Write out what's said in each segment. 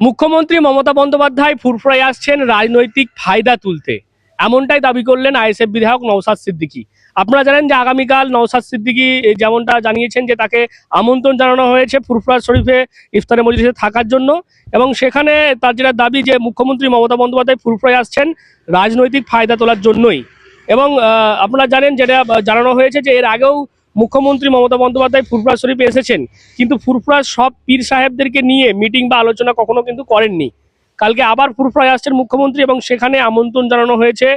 মুখ্যমন্ত্রী মমতা বন্দ্যোপাধ্যায় ফুরফুরায় আসছেন রাজনৈতিক ফায়দা তুলতে। এমনটাই দাবি করলেন আইএসএফ বিধায়ক নওসাদ সিদ্দিকী। আপনারা জানেন যে আগামীকাল নওসাদ সিদ্দিকী যেমনটা জানিয়েছেন যে তাকে আমন্ত্রণ জানানো হয়েছে ফুরফুরা শরীফে ইফতারে মজলিসে থাকার জন্য এবং সেখানে তার যেটা দাবি যে মুখ্যমন্ত্রী মমতা বন্দ্যোপাধ্যায় ফুরফুরায় আসছেন রাজনৈতিক ফায়দা তোলার জন্যই। এবং আপনারা জানেন যেটা জানানো হয়েছে যে এর আগেও মুখ্যমন্ত্রী মমতা বন্দ্যোপাধ্যায় ফুরফুরা শরীফে এসেছেন, কিন্তু ফুরফুরার সব পীর সাহেবদেরকে নিয়ে মিটিং বা আলোচনা কখনো কিন্তু করেননি। কালকে আবার ফুরফুরায় আসছেন মুখ্যমন্ত্রী এবং সেখানে আমন্ত্রণ জানানো হয়েছে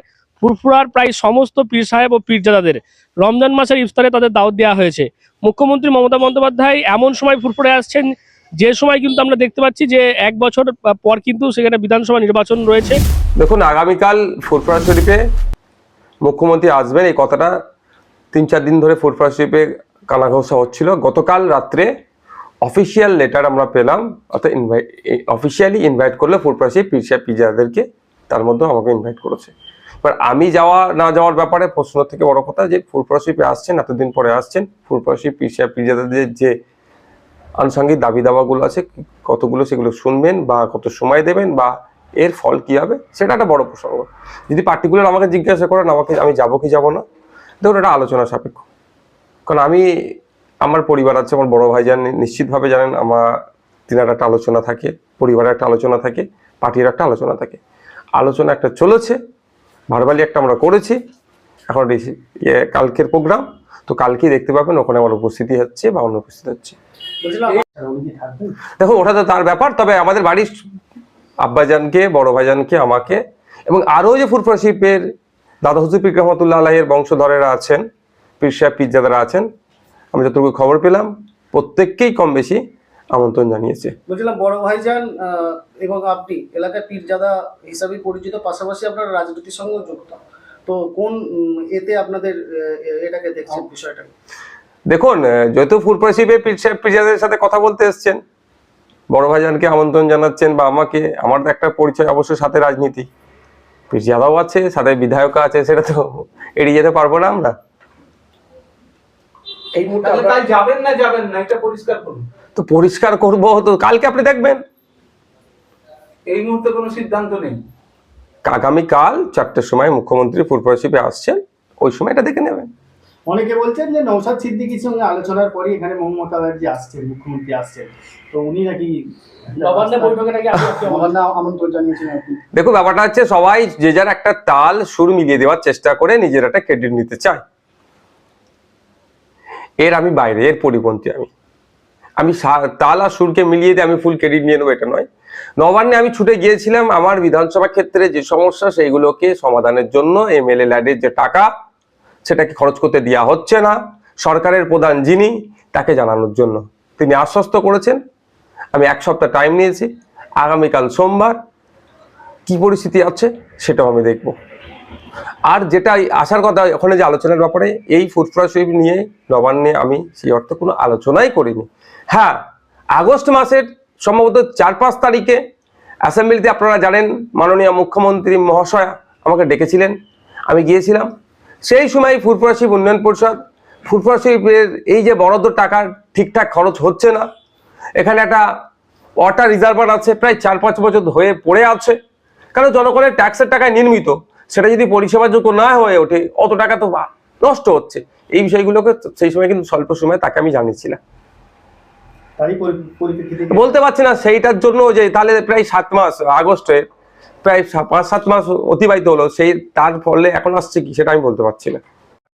ফুরফুরার প্রায় সমস্ত পীর সাহেব ও পীরজাদাদের। রমজান মাসের ইফতারে তাদের দাওয়াত দেওয়া হয়েছে। মুখ্যমন্ত্রী মমতা বন্দ্যোপাধ্যায় এমন সময় ফুরফুরায় আসছেন, যে সময় কিন্তু আমরা দেখতে পাচ্ছি যে এক বছর পর কিন্তু সেখানে বিধানসভা নির্বাচন রয়েছে। দেখুন, আগামীকাল ফুরফুরা শরীফে মুখ্যমন্ত্রী আসবেন, এই কথাটা তিন চার দিন ধরে ফুরফুরা শরীফে কানাঘোষা হচ্ছিল গতকাল রাত্রে অফিসিয়াল লেটার আমরা পেলাম, অর্থাৎ ইনভাইট অফিসিয়ালি ইনভাইট করলে ফুরফুরা শরীফ পিসা পিজাদেরকে তার মধ্যে আমাকে ইনভাইট করেছে। এবার আমি যাওয়া, না যাওয়ার ব্যাপারে প্রশ্ন থেকে বড় কথা যে শরীফে আসছেন, এতদিন পরে আসছেন ফুরফুরা শরীফ পিসা পিজাদের যে আনুষঙ্গিক দাবি দাবাগুলো আছে, কতগুলো সেগুলো শুনবেন বা কত সময় দেবেন বা এর ফল কি হবে, সেটা একটা বড় প্রসঙ্গ। যদি পার্টিকুলার আমাকে জিজ্ঞাসা করেন, আমাকে, আমি যাব কি যাব না দেখুন, এটা আলোচনা সাপেক্ষ। কারণ আমি, আমার পরিবার আছে, আমার বড় ভাই জানেন, নিশ্চিতভাবে জানেন, আমার তিনার একটা আলোচনা থাকে, পরিবারের একটা আলোচনা থাকে, পার্টির একটা আলোচনা থাকে। আলোচনা একটা চলেছে ভারবালি একটা আমরা করেছি, এখন ইয়ে কালকের প্রোগ্রাম তো কালকেই দেখতে পাবেন, ওখানে আমার উপস্থিতি হচ্ছে বা অনুপস্থিত হচ্ছে। দেখো ওটা তো তার ব্যাপার, তবে আমাদের বাড়ির আব্বাজানকে, বড় ভাইজানকে, আমাকে, এবং আরও যে ফুরফুরা শিল্পের দাদা হুজুর পিক রহমতুল্লাহ আলাহের বংশধরেরা আছেন পীর সাহেব পিজ্জাদারা আছেন। আমি যতটুকু খবর পেলাম প্রত্যেককেই কম বেশি আমন্ত্রণ জানিয়েছে। বলছিলাম বড় ভাইজান এবং আপনি এলাকায় পীরজাদা হিসাবে পরিচিত পাশাপাশি আপনারা রাজনীতির সঙ্গেও যুক্ত। তো কোন এতে আপনাদের এটাকে দেখছেন বিষয়টাকে দেখুন যেহেতু শিল্পের পীর সাহেব পিজ্জাদের সাথে কথা বলতে এসছেন বড় ভাইজানকে আমন্ত্রণ জানাচ্ছেন বা আমাকে আমার তো একটা পরিচয় অবশ্যই সাথে রাজনীতি। পিরজাদাও আছে সাথে বিধায়ক আছে সেটা তো এড়িয়ে যেতে পারব না আমরা। এই মুহূর্তে যাবেন না যাবেন না এটা পরিষ্কার করুন। তো পরিষ্কার করব তো কালকে আপনি দেখবেন। এই মুহূর্তে কোনো সিদ্ধান্ত নেই। আগামীকাল চারটের সময় মুখ্যমন্ত্রী পূর্বশিপে আসছেন ওই সময় এটা দেখে নেবেন। অনেকে বলছেন যে নৌসাদ সিদ্দিকির সঙ্গে আলোচনার পরই এখানে মমতা ব্যানার্জি আসছেন মুখ্যমন্ত্রী আসছেন। তো উনি নাকি দেখো ব্যাপারটা হচ্ছে সবাই যে যার একটা তাল সুর মিলিয়ে দেওয়ার চেষ্টা করে নিজের একটা ক্রেডিট নিতে চায়। এর আমি বাইরে এর পরিপন্থী আমি। আমি তাল আর সুরকে মিলিয়ে দিয়ে আমি ফুল ক্রেডিট নিয়ে নেব এটা নয়। নবান্নে আমি ছুটে গিয়েছিলাম আমার বিধানসভা ক্ষেত্রে যে সমস্যা সেইগুলোকে সমাধানের জন্য এমএলএ ল্যাডের যে টাকা সেটাকে খরচ করতে দেওয়া হচ্ছে না। সরকারের প্রধান যিনি, তাকে জানানোর জন্য। তিনি আশ্বস্ত করেছেন। আমি এক সপ্তাহ টাইম নিয়েছি। আগামীকাল সোমবার কি পরিস্থিতি আছে সেটাও আমি দেখব। আর যেটা আসার কথা, ওখানে যে আলোচনার ব্যাপারে, এই ফুটফ্রা শরীফ নিয়ে, নবান্নে আমি সেই অর্থে কোনো আলোচনাই করিনি। হ্যাঁ আগস্ট মাসের সম্ভবত চার পাঁচ তারিখে অ্যাসেম্বলিতে আপনারা জানেন, মাননীয় মুখ্যমন্ত্রী মহাশয়া আমাকে ডেকেছিলেন। আমি গিয়েছিলাম। সেই সময় ফুরফুরাশিব উন্নয়ন পরিষদ ফুরফুরা এই যে বরাদ্দ টাকার ঠিকঠাক খরচ হচ্ছে না। এখানে একটা ওয়াটার রিজার্ভার আছে প্রায় চার পাঁচ বছর হয়ে পড়ে আছে। কারণ জনগণের ট্যাক্সের টাকায় নির্মিত সেটা যদি পরিষেবাযোগ্য না হয়ে ওঠে অত টাকা তো বা- নষ্ট হচ্ছে। এই বিষয়গুলোকে সেই সময় কিন্তু স্বল্প সময়ে তাকে আমি জানিয়েছিলাম। বলতে পারছি না সেইটার জন্য যে তাহলে প্রায় সাত মাস আগস্টে প্রায় পাঁচ সাত মাস অতিবাহিত হলো, সেই তার ফলে এখন আসছে কি সেটা আমি বলতে পারছি না।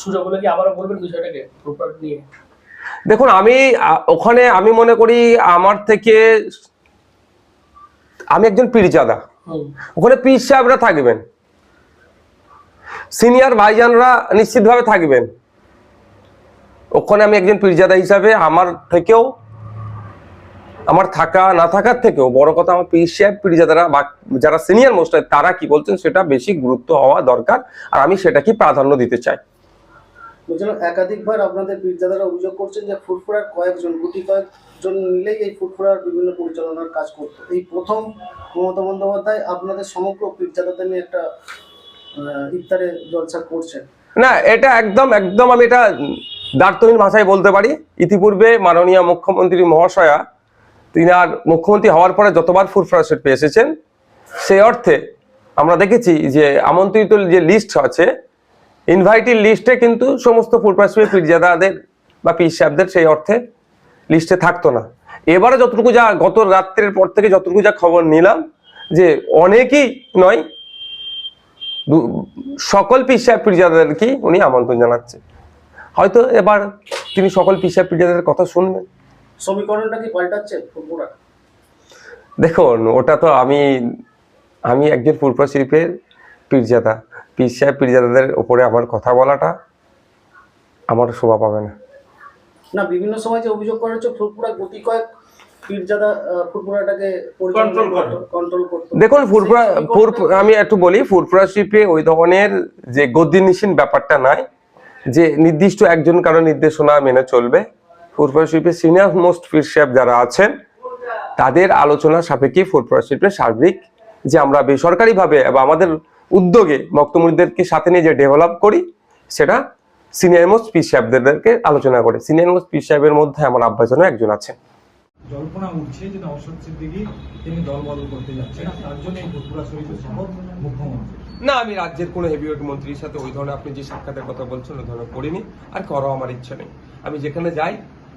সুযোগ হলে কি আবারও বলবেন বিষয়টাকে? ফুরফুরা নিয়ে। দেখুন আমি ওখানে আমি মনে করি আমার থেকে আমি একজন পীরজাদা। ওখানে পীর সাহেবরা থাকবেন। সিনিয়র ভাইজানরা নিশ্চিতভাবে থাকবেন। ওখানে আমি একজন পীরজাদা হিসাবে আমার থেকেও আমার থাকা না থাকার থেকেও বড় কথা আমার সাহেব পীরজাদারা বা যারা সিনিয়র মোস্ট তারা কি বলছেন? সেটা বেশি গুরুত্ব হওয়া দরকার আর আমি সেটাকে প্রাধান্য দিতে চাই। একাধিকবার আপনাদের পীরজাদারা অভিযোগ করছেন যে ফুরফুরার কয়েকজন গুটি কয়েকজন মিলেই এই ফুরফুরার বিভিন্ন পরিচালনার কাজ করতো। এই প্রথম মমতা বন্দ্যোপাধ্যায় আপনাদের সমগ্র পীরজাদাদের নিয়ে একটা ইফতারে জলসা করছেন। না এটা একদম একদম আমি এটা ভাষায় বলতে পারি। ইতিপূর্বে মাননীয় মুখ্যমন্ত্রী মহাশয়া তিনি আর মুখ্যমন্ত্রী হওয়ার পরে যতবার ফুরফুরা পেয়ে এসেছেন, সেই অর্থে আমরা দেখেছি যে আমন্ত্রিত যে লিস্ট আছে ইনভাইটেড লিস্টে কিন্তু সমস্ত ফুরফুরা পীরজাদাদের বা পীর সাহেবদের সেই অর্থে লিস্টে থাকতো না। এবারে যতটুকু যা গত রাত্রের পর থেকে যতটুকু যা খবর নিলাম, যে অনেকেই নয় সকল পিসাব পীরজাদাদেরকে উনি আমন্ত্রণ জানাচ্ছে হয়তো এবার তিনি সকল পিসাব পীরজাদাদের কথা শুনবেন। সমীকরণটা কি পাল্টাচ্ছে? ফুরফুরা। দেখুন ওটা তো আমি আমি একজন ফুরফা শিল্পের পীরজাদা। পীর সাহেব পীরজাদাদের ওপরে আমার কথা বলাটা আমার শোভা পাবে না। না বিভিন্ন সময় যে অভিযোগ করা হচ্ছে ফুরফুরা গুটি কয়েক দেখুন ফুরফুরা ফুর আমি একটু বলি ফুরফুরা শিল্পে ওই ধরনের যে গদ্দিনিসীন ব্যাপারটা নাই যে নির্দিষ্ট একজন কারও নির্দেশনা মেনে চলবে ফুরফুরা সিনিয়র মোস্ট পীর যারা আছেন তাদের আলোচনা সাপেক্ষে ফুরফুরা শিল্পের সার্বিক যে আমরা বেসরকারিভাবে বা আমাদের উদ্যোগে মক্তমুরিদেরকে সাথে নিয়ে যে ডেভেলপ করি সেটা সিনিয়র মোস্ট পীর সাহেবদেরকে আলোচনা করে। সিনিয়র মোস্ট পীর সাহেবের মধ্যে আমার আব্বাসনও একজন আছেন। জল্পনা উঠছে যে নওশাদ সিদ্দিকী তিনি দল বদল করতে যাচ্ছেন তার জন্য এই ফুরফুরা শরীফের শপথ মুখ্যমন্ত্রী। না আমি রাজ্যের কোনো হেভিওয়েট মন্ত্রীর সাথে ওই ধরনের আপনি যে সাক্ষাতের কথা বলছেন ওই ধরনের করিনি আর করাও আমার ইচ্ছা নেই। আমি যেখানে যাই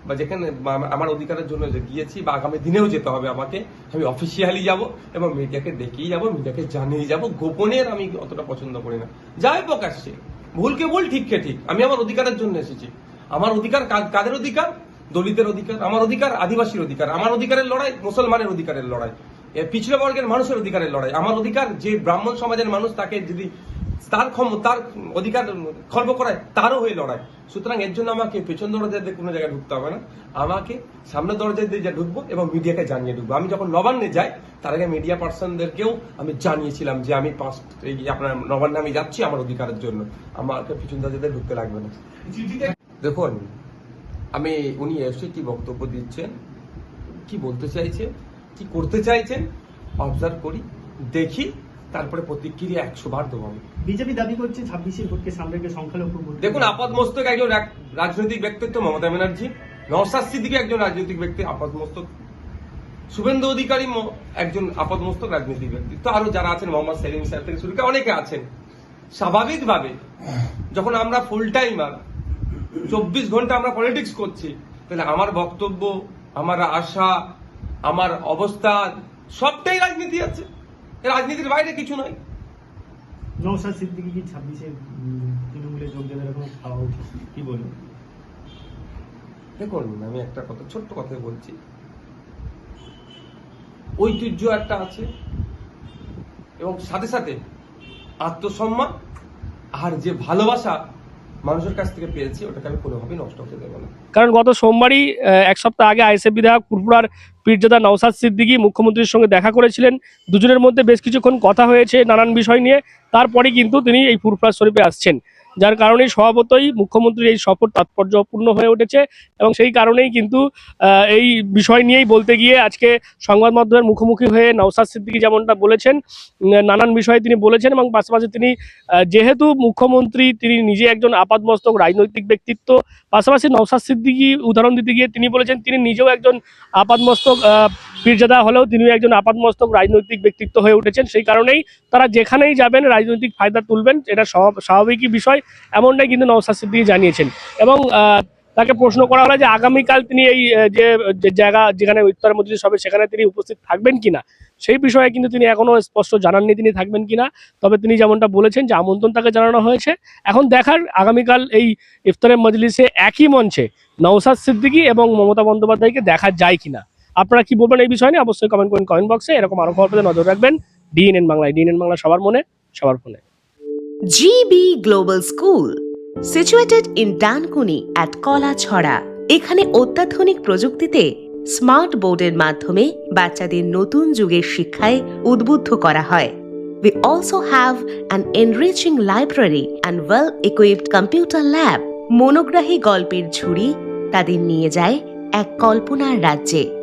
বা যেখানে আমার অধিকারের জন্য যে গিয়েছি বা আগামী দিনেও যেতে হবে আমাকে, আমি অফিসিয়ালি যাব এবং মিডিয়াকে দেখেই যাব, মিডিয়াকে জানিয়ে যাব, গোপনের আমি অতটা পছন্দ করি না। যাই প্রকাশ্যে ভুলকে ভুল ঠিককে ঠিক। আমি আমার অধিকারের জন্য এসেছি। আমার অধিকার কাদের অধিকার? দলিতের অধিকার, আমার অধিকার আদিবাসীর অধিকার, আমার অধিকারের লড়াই মুসলমানের অধিকারের লড়াই। পিছড়ে বর্গের মানুষের অধিকারের লড়াই। আমার অধিকার যে ব্রাহ্মণ সমাজের মানুষ তাকে যদি তার ক্ষম তার অধিকার খর্ব করায় তারও হয়ে লড়াই। সুতরাং এর জন্য আমাকে পেছন দরজা দিয়ে কোনো জায়গায় ঢুকতে হবে না। আমাকে সামনে দরজা দিয়ে ঢুকবো এবং মিডিয়াকে জানিয়ে ঢুকবো। আমি যখন নবান্নে যাই, তার আগে মিডিয়া পার্সনদেরকেও আমি জানিয়েছিলাম যে আমি পাঁচ আপনার নবান্নে আমি যাচ্ছি আমার অধিকারের জন্য। আমাকে পিছন দরজা দিয়ে ঢুকতে লাগবে না। দেখুন, আমি, উনি এসে কি বক্তব্য দিচ্ছেন, কি বলতে চাইছেন, কি করতে চাইছেন অবজার্ভ করি, দেখি তারপরে প্রতিক্রিয়া একশো বার দেবো আমি। বিজেপি দাবি করছে ছাব্বিশের ভোটকে সামনে রেখে সংখ্যালঘু দেখুন আপাত মস্তক একজন রাজনৈতিক ব্যক্তিত্ব মমতা ব্যানার্জি নওশাদ সিদ্দিকী একজন রাজনৈতিক ব্যক্তি আপাত মস্তক। শুভেন্দু অধিকারী একজন আপাত মস্তক রাজনৈতিক ব্যক্তিত্ব আরও যারা আছেন মোহাম্মদ সেলিম সাহেব থেকে শুরু করে অনেকে আছেন। স্বাভাবিকভাবে যখন আমরা ফুল টাইমার চব্বিশ ঘণ্টা আমরা পলিটিক্স করছি তাহলে আমার বক্তব্য আমার আশা আমার অবস্থান সবটাই রাজনীতি আছে। রাজনীতির বাইরে কিছু নয়। নৌসাদ সিদ্দিকি কি ছাব্বিশে তৃণমূলে যোগ দেবে এরকম খাওয়া উচিত? কি বলবেন দেখুন আমি একটা কথা ছোট্ট কথা বলছি। ঐতিহ্য একটা আছে এবং সাথে সাথে আত্মসম্মান আর যে ভালোবাসা মানুষের কাছ থেকে পেয়েছি, ওটাকে আমি কোনোভাবেই নষ্ট হতে দেবো না। কারণ গত সোমবারই এক সপ্তাহ আগে আইএসএফ বিধায়ক ফুরফুরার পীরজাদা নওসাদ সিদ্দিকী মুখ্যমন্ত্রীর সঙ্গে দেখা করেছিলেন। দুজনের মধ্যে বেশ কিছুক্ষণ কথা হয়েছে নানান বিষয় নিয়ে। তারপরে কিন্তু তিনি এই ফুরফুরা শরীফে আসছেন। যার কারণে স্বভাবতই মুখ্যমন্ত্রীর এই সফর তাৎপর্যপূর্ণ হয়ে উঠেছে এবং সেই কারণেই কিন্তু এই বিষয় নিয়েই বলতে গিয়ে আজকে সংবাদ মাধ্যমের মুখোমুখি হয়ে নওসাদ সিদ্দিকী যেমনটা বলেছেন নানান বিষয়ে তিনি বলেছেন এবং পাশাপাশি তিনি যেহেতু মুখ্যমন্ত্রী তিনি নিজে একজন আপাদমস্তক রাজনৈতিক ব্যক্তিত্ব, পাশাপাশি নওসাদ সিদ্দিকী উদাহরণ দিতে গিয়ে তিনি বলেছেন তিনি নিজেও একজন আপাদমস্তক পীরজাদা হলেও তিনিও একজন আপাতমস্তক রাজনৈতিক ব্যক্তিত্ব হয়ে উঠেছেন। সেই কারণেই তারা যেখানেই যাবেন রাজনৈতিক ফায়দা তুলবেন, এটা স্বাভাব- স্বাভাবিকই বিষয়, এমনটাই কিন্তু নওসাদ সিদ্দিকি জানিয়েছেন। এবং তাকে প্রশ্ন করা হলো যে আগামীকাল তিনি এই যে জায়গা যেখানে ইফতার মজলিস হবে, সেখানে তিনি উপস্থিত থাকবেন কিনা? সেই বিষয়ে কিন্তু তিনি এখনও স্পষ্ট জানাননি তিনি থাকবেন কিনা। তবে তিনি যেমনটা বলেছেন যে আমন্ত্রণ তাকে জানানো হয়েছে। এখন দেখার আগামীকাল এই ইফতারের মজলিসে একই মঞ্চে নওসাদ সিদ্দিকী এবং মমতা বন্দ্যোপাধ্যায়কে দেখা যায় কিনা। আপনারা কি বলবেন এই বিষয় নিয়ে? অবশ্যই কমেন্ট করেন কমেন্ট বক্সে এরকম আরও খবর পেতে নজর রাখবেন। ডিএনএন বাংলায় ডিএনএন বাংলা সবার মনে সবার ফোনে। GB Global School, situated in Dankuni at Kolaছড়া এখানে অত্যাধুনিক প্রযুক্তিতে স্মার্ট বোর্ডের মাধ্যমে বাচ্চাদের নতুন যুগের শিক্ষায় উদ্বুদ্ধ করা হয়। We also have an enriching library and well-equipped computer lab. মনোগ্রাহী গল্পের ঝুড়ি তাদের নিয়ে যায় এক কল্পনার রাজ্যে।